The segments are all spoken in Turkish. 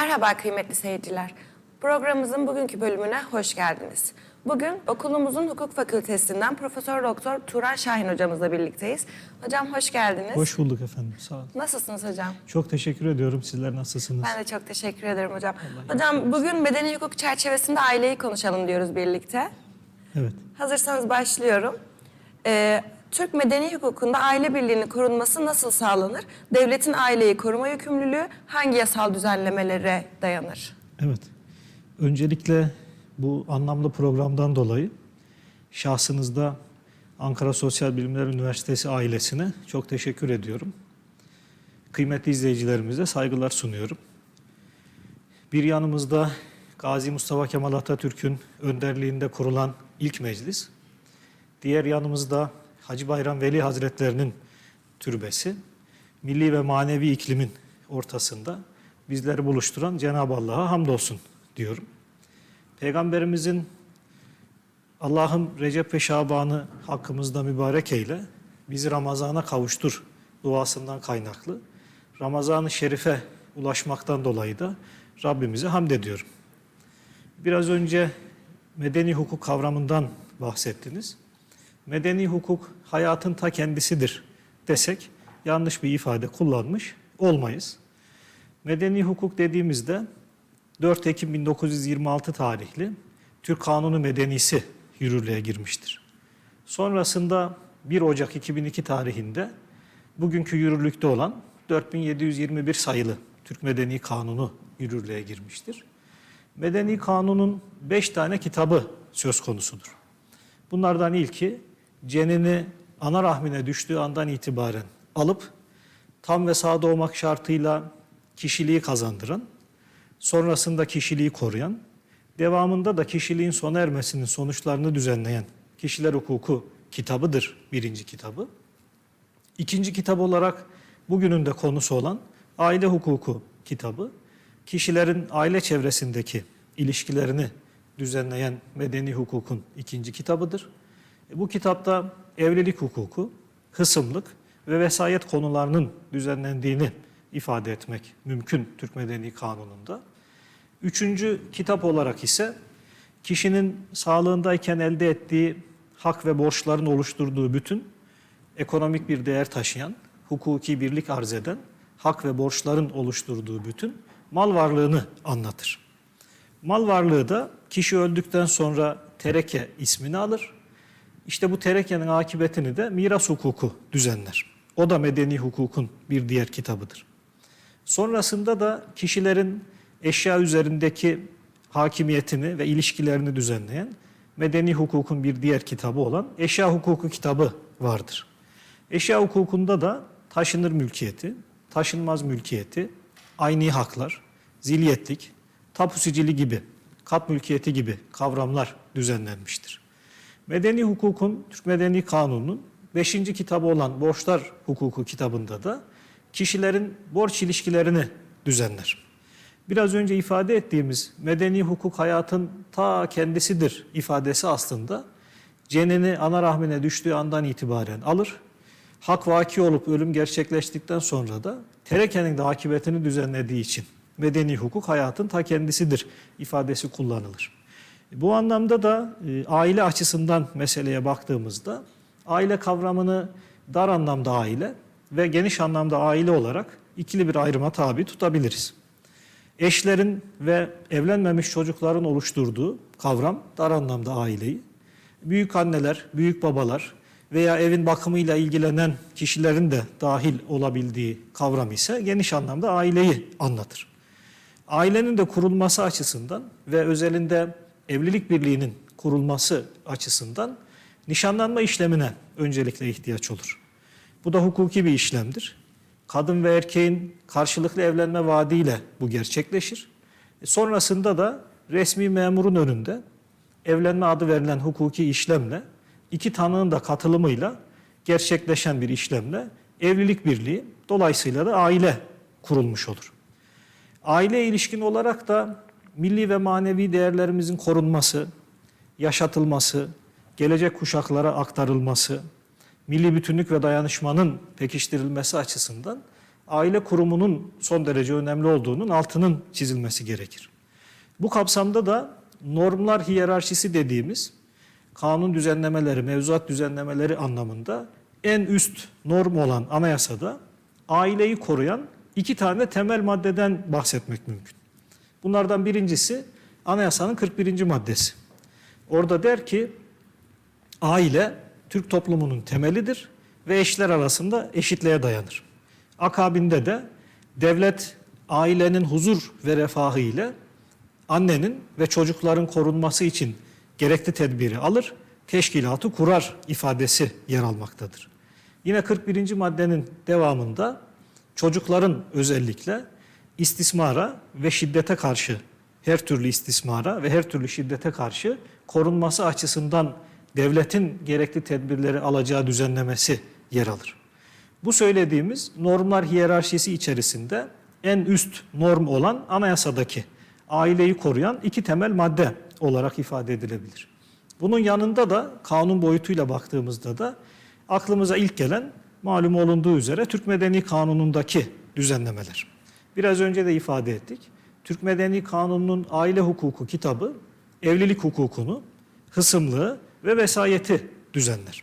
Merhaba kıymetli seyirciler. Programımızın bugünkü bölümüne hoş geldiniz. Bugün okulumuzun hukuk fakültesinden Profesör Doktor Turan Şahin hocamızla birlikteyiz. Hocam hoş geldiniz. Hoş bulduk efendim. Sağ olun. Nasılsınız hocam? Çok teşekkür ediyorum. Sizler nasılsınız? Ben de çok teşekkür ederim hocam. hocam bugün medeni hukuk çerçevesinde aileyi konuşalım diyoruz birlikte. Evet. Hazırsanız başlıyorum. Ee, Türk medeni hukukunda aile birliğinin korunması nasıl sağlanır? Devletin aileyi koruma yükümlülüğü hangi yasal düzenlemelere dayanır? Evet. Öncelikle bu anlamlı programdan dolayı şahsınızda Ankara Sosyal Bilimler Üniversitesi ailesine çok teşekkür ediyorum. Kıymetli izleyicilerimize saygılar sunuyorum. Bir yanımızda Gazi Mustafa Kemal Atatürk'ün önderliğinde kurulan ilk meclis, diğer yanımızda Hacı Bayram Veli Hazretlerinin türbesi, milli ve manevi iklimin ortasında bizleri buluşturan Cenab-ı Allah'a hamdolsun diyorum. Peygamberimizin Allah'ım Recep ve Şaban'ı hakkımızda mübarek eyle, bizi Ramazan'a kavuştur duasından kaynaklı. Ramazan-ı Şerif'e ulaşmaktan dolayı da Rabbimize hamd ediyorum. Biraz önce medeni hukuk kavramından bahsettiniz. Medeni hukuk hayatın ta kendisidir desek yanlış bir ifade kullanmış olmayız. Medeni hukuk dediğimizde 4 Ekim 1926 tarihli Türk Kanunu Medenisi yürürlüğe girmiştir. Sonrasında 1 Ocak 2002 tarihinde bugünkü yürürlükte olan 4721 sayılı Türk Medeni Kanunu yürürlüğe girmiştir. Medeni Kanun'un 5 tane kitabı söz konusudur. Bunlardan ilki cenini ana rahmine düştüğü andan itibaren alıp tam ve sağ doğmak şartıyla kişiliği kazandıran, sonrasında kişiliği koruyan, devamında da kişiliğin sona ermesinin sonuçlarını düzenleyen kişiler hukuku kitabıdır birinci kitabı. İkinci kitap olarak bugünün de konusu olan aile hukuku kitabı, kişilerin aile çevresindeki ilişkilerini düzenleyen medeni hukukun ikinci kitabıdır. Bu kitapta evlilik hukuku, hısımlık ve vesayet konularının düzenlendiğini ifade etmek mümkün Türk Medeni Kanunu'nda. Üçüncü kitap olarak ise kişinin sağlığındayken elde ettiği hak ve borçların oluşturduğu bütün ekonomik bir değer taşıyan, hukuki birlik arz eden hak ve borçların oluşturduğu bütün mal varlığını anlatır. Mal varlığı da kişi öldükten sonra tereke ismini alır. İşte bu terekenin akıbetini de miras hukuku düzenler. O da medeni hukukun bir diğer kitabıdır. Sonrasında da kişilerin eşya üzerindeki hakimiyetini ve ilişkilerini düzenleyen medeni hukukun bir diğer kitabı olan eşya hukuku kitabı vardır. Eşya hukukunda da taşınır mülkiyeti, taşınmaz mülkiyeti, ayni haklar, zilyetlik, tapu sicili gibi, kat mülkiyeti gibi kavramlar düzenlenmiştir. Medeni hukukun, Türk Medeni Kanunu'nun 5. kitabı olan Borçlar Hukuku kitabında da kişilerin borç ilişkilerini düzenler. Biraz önce ifade ettiğimiz medeni hukuk hayatın ta kendisidir ifadesi aslında cenini ana rahmine düştüğü andan itibaren alır. Hak vaki olup ölüm gerçekleştikten sonra da terekenin de akıbetini düzenlediği için medeni hukuk hayatın ta kendisidir ifadesi kullanılır. Bu anlamda da e, aile açısından meseleye baktığımızda aile kavramını dar anlamda aile ve geniş anlamda aile olarak ikili bir ayrıma tabi tutabiliriz. Eşlerin ve evlenmemiş çocukların oluşturduğu kavram dar anlamda aileyi, büyük anneler, büyük babalar veya evin bakımıyla ilgilenen kişilerin de dahil olabildiği kavram ise geniş anlamda aileyi anlatır. Ailenin de kurulması açısından ve özelinde evlilik birliğinin kurulması açısından nişanlanma işlemine öncelikle ihtiyaç olur. Bu da hukuki bir işlemdir. Kadın ve erkeğin karşılıklı evlenme vaadiyle bu gerçekleşir. E, Sonrasında da resmi memurun önünde evlenme adı verilen hukuki işlemle iki tanığın da katılımıyla gerçekleşen bir işlemle evlilik birliği dolayısıyla da aile kurulmuş olur. Aile ilişkin olarak da milli ve manevi değerlerimizin korunması, yaşatılması, gelecek kuşaklara aktarılması, milli bütünlük ve dayanışmanın pekiştirilmesi açısından aile kurumunun son derece önemli olduğunun altının çizilmesi gerekir. Bu kapsamda da normlar hiyerarşisi dediğimiz kanun düzenlemeleri, mevzuat düzenlemeleri anlamında en üst norm olan anayasada aileyi koruyan iki tane temel maddeden bahsetmek mümkün. Bunlardan birincisi anayasanın 41. maddesi. Orada der ki aile Türk toplumunun temelidir ve eşler arasında eşitliğe dayanır. Akabinde de devlet ailenin huzur ve refahı ile annenin ve çocukların korunması için gerekli tedbiri alır, teşkilatı kurar ifadesi yer almaktadır. Yine 41. maddenin devamında çocukların özellikle istismara ve şiddete karşı her türlü istismara ve her türlü şiddete karşı korunması açısından devletin gerekli tedbirleri alacağı düzenlemesi yer alır. Bu söylediğimiz normlar hiyerarşisi içerisinde en üst norm olan anayasadaki aileyi koruyan iki temel madde olarak ifade edilebilir. Bunun yanında da kanun boyutuyla baktığımızda da aklımıza ilk gelen malum olunduğu üzere Türk Medeni Kanunu'ndaki düzenlemeler. Biraz önce de ifade ettik. Türk Medeni Kanunu'nun aile hukuku kitabı evlilik hukukunu, hısımlığı ve vesayeti düzenler.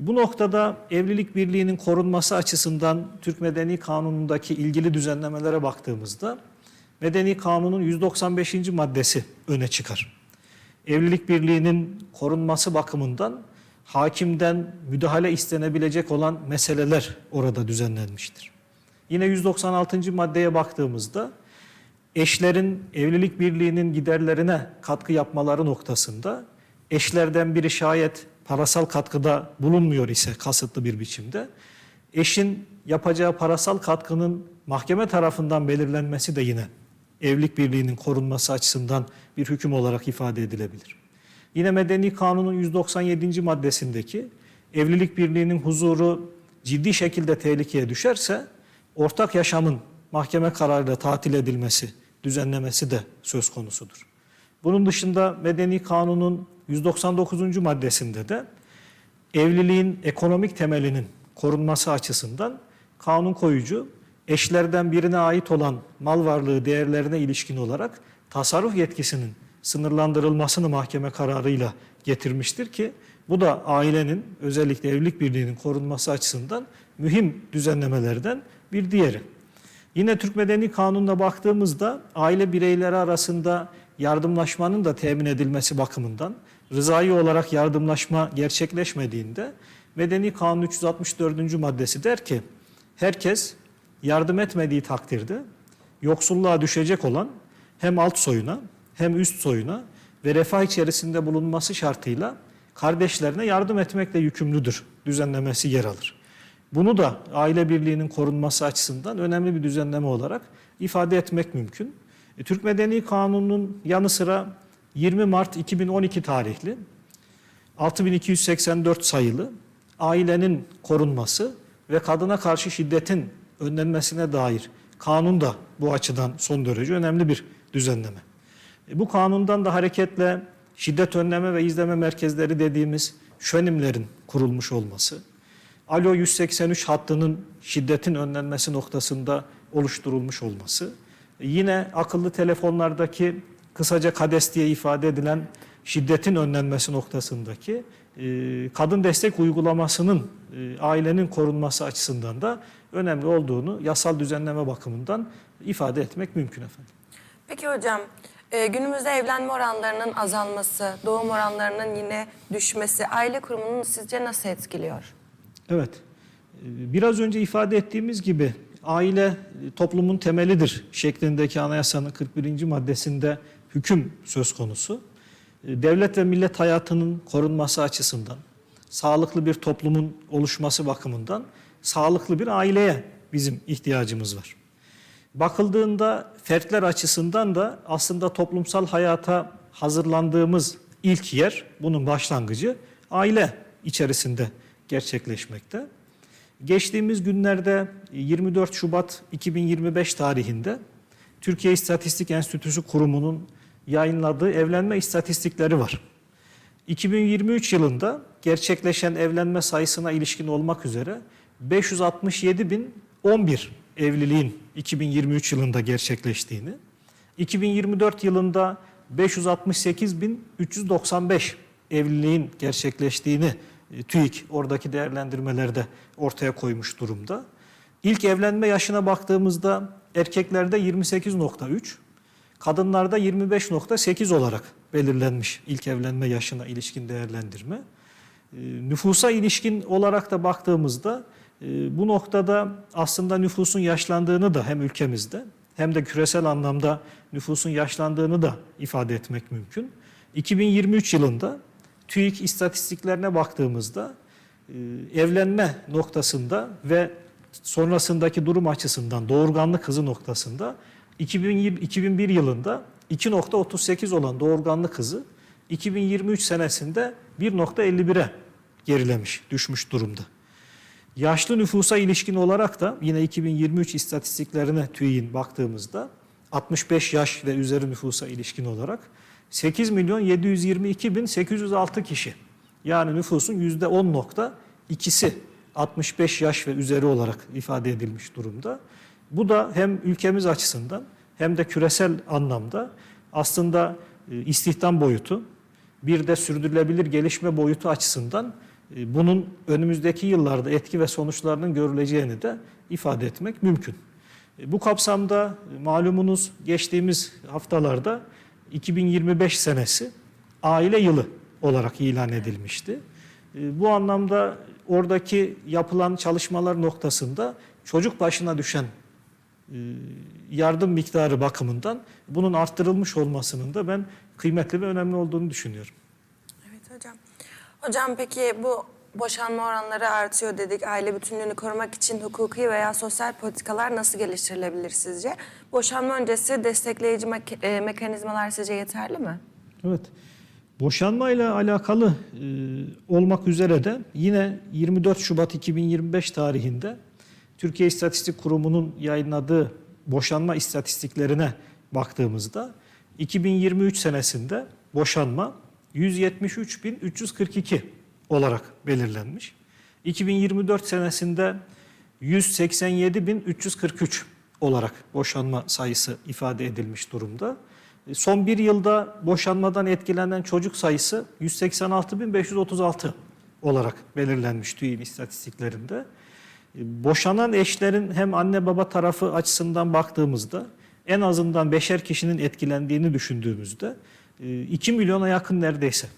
E, Bu noktada evlilik birliğinin korunması açısından Türk Medeni Kanunu'ndaki ilgili düzenlemelere baktığımızda Medeni Kanun'un 195. maddesi öne çıkar. Evlilik birliğinin korunması bakımından hakimden müdahale istenebilecek olan meseleler orada düzenlenmiştir. Yine 196. maddeye baktığımızda eşlerin evlilik birliğinin giderlerine katkı yapmaları noktasında eşlerden biri şayet parasal katkıda bulunmuyor ise kasıtlı bir biçimde eşin yapacağı parasal katkının mahkeme tarafından belirlenmesi de yine evlilik birliğinin korunması açısından bir hüküm olarak ifade edilebilir. Yine Medeni Kanun'un 197. maddesindeki evlilik birliğinin huzuru ciddi şekilde tehlikeye düşerse ortak yaşamın mahkeme kararıyla tatil edilmesi, düzenlemesi de söz konusudur. Bunun dışında Medeni Kanun'un 199. maddesinde de evliliğin ekonomik temelinin korunması açısından kanun koyucu eşlerden birine ait olan mal varlığı değerlerine ilişkin olarak tasarruf yetkisinin sınırlandırılmasını mahkeme kararıyla getirmiştir ki bu da ailenin özellikle evlilik birliğinin korunması açısından mühim düzenlemelerden bir diğeri. Yine Türk Medeni Kanunu'na baktığımızda aile bireyleri arasında yardımlaşmanın da temin edilmesi bakımından rızai olarak yardımlaşma gerçekleşmediğinde Medeni Kanun 364. maddesi der ki herkes yardım etmediği takdirde yoksulluğa düşecek olan hem alt soyuna hem üst soyuna ve refah içerisinde bulunması şartıyla kardeşlerine yardım etmekle yükümlüdür düzenlemesi yer alır. Bunu da aile birliğinin korunması açısından önemli bir düzenleme olarak ifade etmek mümkün. E, Türk Medeni Kanunu'nun yanı sıra 20 Mart 2012 tarihli 6284 sayılı ailenin korunması ve kadına karşı şiddetin önlenmesine dair kanun da bu açıdan son derece önemli bir düzenleme. E, Bu kanundan da hareketle şiddet önleme ve izleme merkezleri dediğimiz şönimlerin kurulmuş olması, Alo 183 hattının şiddetin önlenmesi noktasında oluşturulmuş olması, yine akıllı telefonlardaki kısaca KADES diye ifade edilen şiddetin önlenmesi noktasındaki e, kadın destek uygulamasının e, ailenin korunması açısından da önemli olduğunu yasal düzenleme bakımından ifade etmek mümkün efendim. Peki hocam, e, günümüzde evlenme oranlarının azalması, doğum oranlarının yine düşmesi aile kurumunu sizce nasıl etkiliyor? Evet. Ee, Biraz önce ifade ettiğimiz gibi aile e, toplumun temelidir şeklindeki anayasanın 41. maddesinde hüküm söz konusu. Ee, Devlet ve millet hayatının korunması açısından, sağlıklı bir toplumun oluşması bakımından sağlıklı bir aileye bizim ihtiyacımız var. Bakıldığında fertler açısından da aslında toplumsal hayata hazırlandığımız ilk yer, bunun başlangıcı aile içerisinde gerçekleşmekte. Geçtiğimiz günlerde 24 Şubat 2025 tarihinde Türkiye İstatistik Enstitüsü Kurumu'nun yayınladığı evlenme istatistikleri var. 2023 yılında gerçekleşen evlenme sayısına ilişkin olmak üzere 567.011 evliliğin 2023 yılında gerçekleştiğini, 2024 yılında 568.395 evliliğin gerçekleştiğini TÜİK oradaki değerlendirmelerde ortaya koymuş durumda. İlk evlenme yaşına baktığımızda erkeklerde 28.3, kadınlarda 25.8 olarak belirlenmiş ilk evlenme yaşına ilişkin değerlendirme. E, Nüfusa ilişkin olarak da baktığımızda e, bu noktada aslında nüfusun yaşlandığını da hem ülkemizde hem de küresel anlamda nüfusun yaşlandığını da ifade etmek mümkün. 2023 yılında TÜİK istatistiklerine baktığımızda e, evlenme noktasında ve sonrasındaki durum açısından doğurganlık hızı noktasında 2020 2001 yılında 2.38 olan doğurganlık hızı 2023 senesinde 1.51'e gerilemiş, düşmüş durumda. Yaşlı nüfusa ilişkin olarak da yine 2023 istatistiklerine TÜİ'nin baktığımızda 65 yaş ve üzeri nüfusa ilişkin olarak 8 milyon 722 bin 806 kişi yani nüfusun %10.2'si 65 yaş ve üzeri olarak ifade edilmiş durumda. Bu da hem ülkemiz açısından hem de küresel anlamda aslında e, istihdam boyutu bir de sürdürülebilir gelişme boyutu açısından e, bunun önümüzdeki yıllarda etki ve sonuçlarının görüleceğini de ifade etmek mümkün. E, Bu kapsamda malumunuz geçtiğimiz haftalarda 2025 senesi aile yılı olarak ilan edilmişti. E, Bu anlamda oradaki yapılan çalışmalar noktasında çocuk başına düşen e, yardım miktarı bakımından bunun arttırılmış olmasının da ben kıymetli ve önemli olduğunu düşünüyorum. Evet hocam. Hocam peki bu boşanma oranları artıyor dedik. Aile bütünlüğünü korumak için hukuki veya sosyal politikalar nasıl geliştirilebilir sizce? Boşanma öncesi destekleyici mek- e, mekanizmalar sizce yeterli mi? Evet. Boşanmayla alakalı e, olmak üzere de yine 24 Şubat 2025 tarihinde Türkiye İstatistik Kurumu'nun yayınladığı boşanma istatistiklerine baktığımızda 2023 senesinde boşanma 173.342 olarak belirlenmiş. 2024 senesinde 187.343 olarak boşanma sayısı ifade edilmiş durumda. E, Son bir yılda boşanmadan etkilenen çocuk sayısı 186.536 olarak belirlenmiş TÜİ'nin istatistiklerinde. E, Boşanan eşlerin hem anne baba tarafı açısından baktığımızda en azından beşer kişinin etkilendiğini düşündüğümüzde 2 milyona yakın neredeyse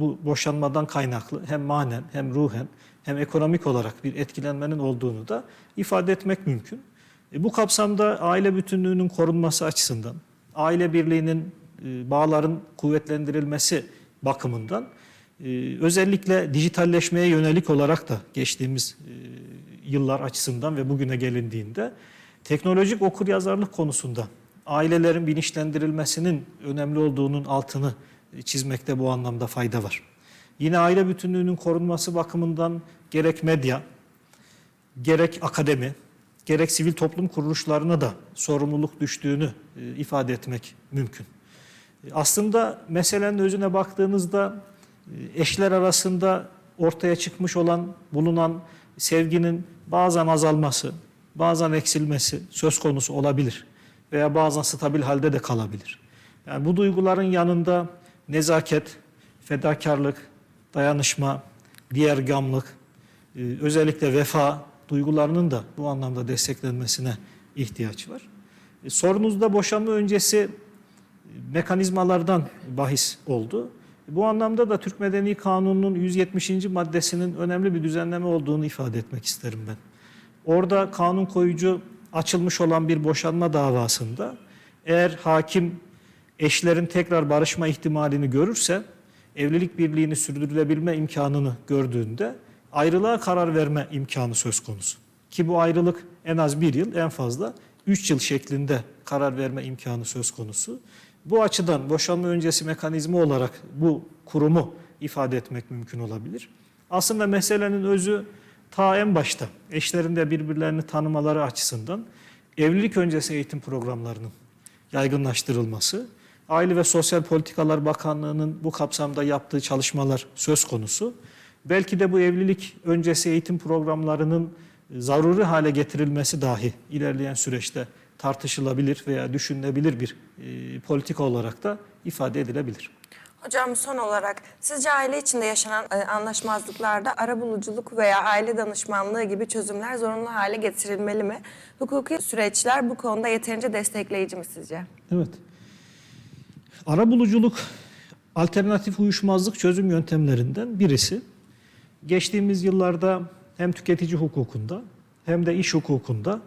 bu boşanmadan kaynaklı hem manen hem ruhen hem ekonomik olarak bir etkilenmenin olduğunu da ifade etmek mümkün. E, Bu kapsamda aile bütünlüğünün korunması açısından, aile birliğinin, e, bağların kuvvetlendirilmesi bakımından e, özellikle dijitalleşmeye yönelik olarak da geçtiğimiz e, yıllar açısından ve bugüne gelindiğinde teknolojik okuryazarlık konusunda ailelerin bilinçlendirilmesinin önemli olduğunun altını çizmekte bu anlamda fayda var. Yine aile bütünlüğünün korunması bakımından gerek medya, gerek akademi, gerek sivil toplum kuruluşlarına da sorumluluk düştüğünü e, ifade etmek mümkün. E, Aslında meselenin özüne baktığınızda e, eşler arasında ortaya çıkmış olan, bulunan sevginin bazen azalması, bazen eksilmesi söz konusu olabilir veya bazen stabil halde de kalabilir. Yani bu duyguların yanında nezaket, fedakarlık, dayanışma, diğer gamlık, e, özellikle vefa duygularının da bu anlamda desteklenmesine ihtiyaç var. E, Sorunuzda boşanma öncesi e, mekanizmalardan bahis oldu. Bu anlamda da Türk Medeni Kanunu'nun 170. maddesinin önemli bir düzenleme olduğunu ifade etmek isterim ben. Orada kanun koyucu açılmış olan bir boşanma davasında eğer hakim eşlerin tekrar barışma ihtimalini görürse evlilik birliğini sürdürülebilme imkanını gördüğünde ayrılığa karar verme imkanı söz konusu. Ki bu ayrılık en az bir yıl en fazla üç yıl şeklinde karar verme imkanı söz konusu. Bu açıdan boşanma öncesi mekanizma olarak bu kurumu ifade etmek mümkün olabilir. Aslında meselenin özü ta en başta eşlerin de birbirlerini tanımaları açısından evlilik öncesi eğitim programlarının yaygınlaştırılması, Aile ve Sosyal Politikalar Bakanlığı'nın bu kapsamda yaptığı çalışmalar söz konusu. Belki de bu evlilik öncesi eğitim programlarının zaruri hale getirilmesi dahi ilerleyen süreçte tartışılabilir veya düşünülebilir bir e, politika olarak da ifade edilebilir. Hocam son olarak sizce aile içinde yaşanan e, anlaşmazlıklarda arabuluculuk veya aile danışmanlığı gibi çözümler zorunlu hale getirilmeli mi? Hukuki süreçler bu konuda yeterince destekleyici mi sizce? Evet. Arabuluculuk alternatif uyuşmazlık çözüm yöntemlerinden birisi. Geçtiğimiz yıllarda hem tüketici hukukunda hem de iş hukukunda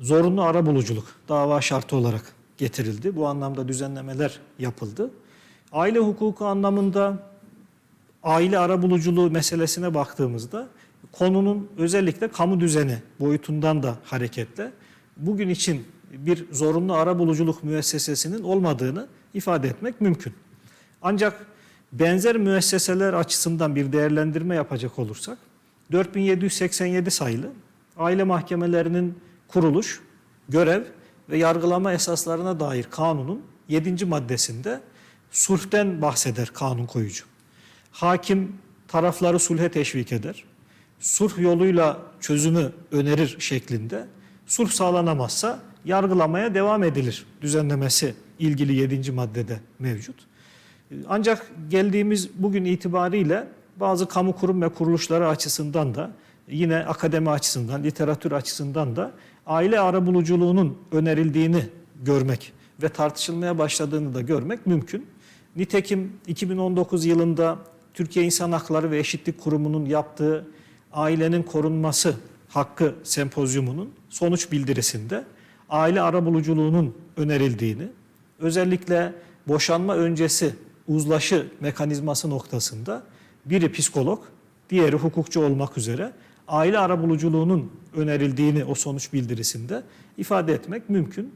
zorunlu arabuluculuk dava şartı olarak getirildi. Bu anlamda düzenlemeler yapıldı. Aile hukuku anlamında aile arabuluculuğu meselesine baktığımızda konunun özellikle kamu düzeni boyutundan da hareketle bugün için bir zorunlu arabuluculuk müessesesinin olmadığını ifade etmek mümkün. Ancak benzer müesseseler açısından bir değerlendirme yapacak olursak 4787 sayılı aile mahkemelerinin kuruluş, görev ve yargılama esaslarına dair kanunun 7. maddesinde sulhten bahseder kanun koyucu. Hakim tarafları sulhe teşvik eder. Sulh yoluyla çözümü önerir şeklinde. Sulh sağlanamazsa yargılamaya devam edilir düzenlemesi ilgili 7. maddede mevcut. Ancak geldiğimiz bugün itibariyle bazı kamu kurum ve kuruluşları açısından da yine akademi açısından, literatür açısından da aile arabuluculuğunun önerildiğini görmek ve tartışılmaya başladığını da görmek mümkün. Nitekim 2019 yılında Türkiye İnsan Hakları ve Eşitlik Kurumu'nun yaptığı ailenin korunması hakkı sempozyumunun sonuç bildirisinde aile arabuluculuğunun önerildiğini, özellikle boşanma öncesi uzlaşı mekanizması noktasında biri psikolog, diğeri hukukçu olmak üzere aile arabuluculuğunun önerildiğini o sonuç bildirisinde ifade etmek mümkün.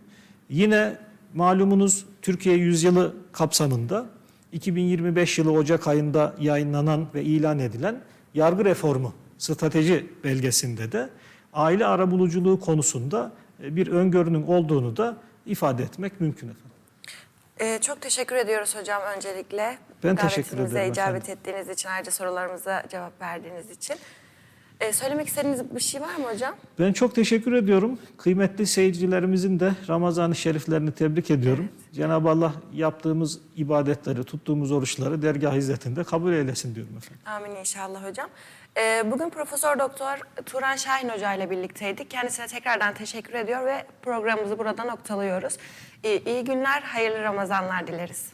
Yine malumunuz Türkiye Yüzyılı kapsamında 2025 yılı Ocak ayında yayınlanan ve ilan edilen yargı reformu strateji belgesinde de aile arabuluculuğu konusunda bir öngörünün olduğunu da ifade etmek mümkün efendim. Ee, çok teşekkür ediyoruz hocam öncelikle. Ben teşekkür ederim icabet efendim. ettiğiniz için, ayrıca sorularımıza cevap verdiğiniz için. Ee, söylemek istediğiniz bir şey var mı hocam? Ben çok teşekkür ediyorum. Kıymetli seyircilerimizin de Ramazan-ı Şeriflerini tebrik ediyorum. Cenab-ı Allah yaptığımız ibadetleri, tuttuğumuz oruçları dergah hizmetinde kabul eylesin diyorum efendim. Amin inşallah hocam. Ee, bugün Profesör Doktor Turan Şahin Hoca ile birlikteydik. Kendisine tekrardan teşekkür ediyor ve programımızı burada noktalıyoruz. İyi, iyi günler, hayırlı Ramazanlar dileriz.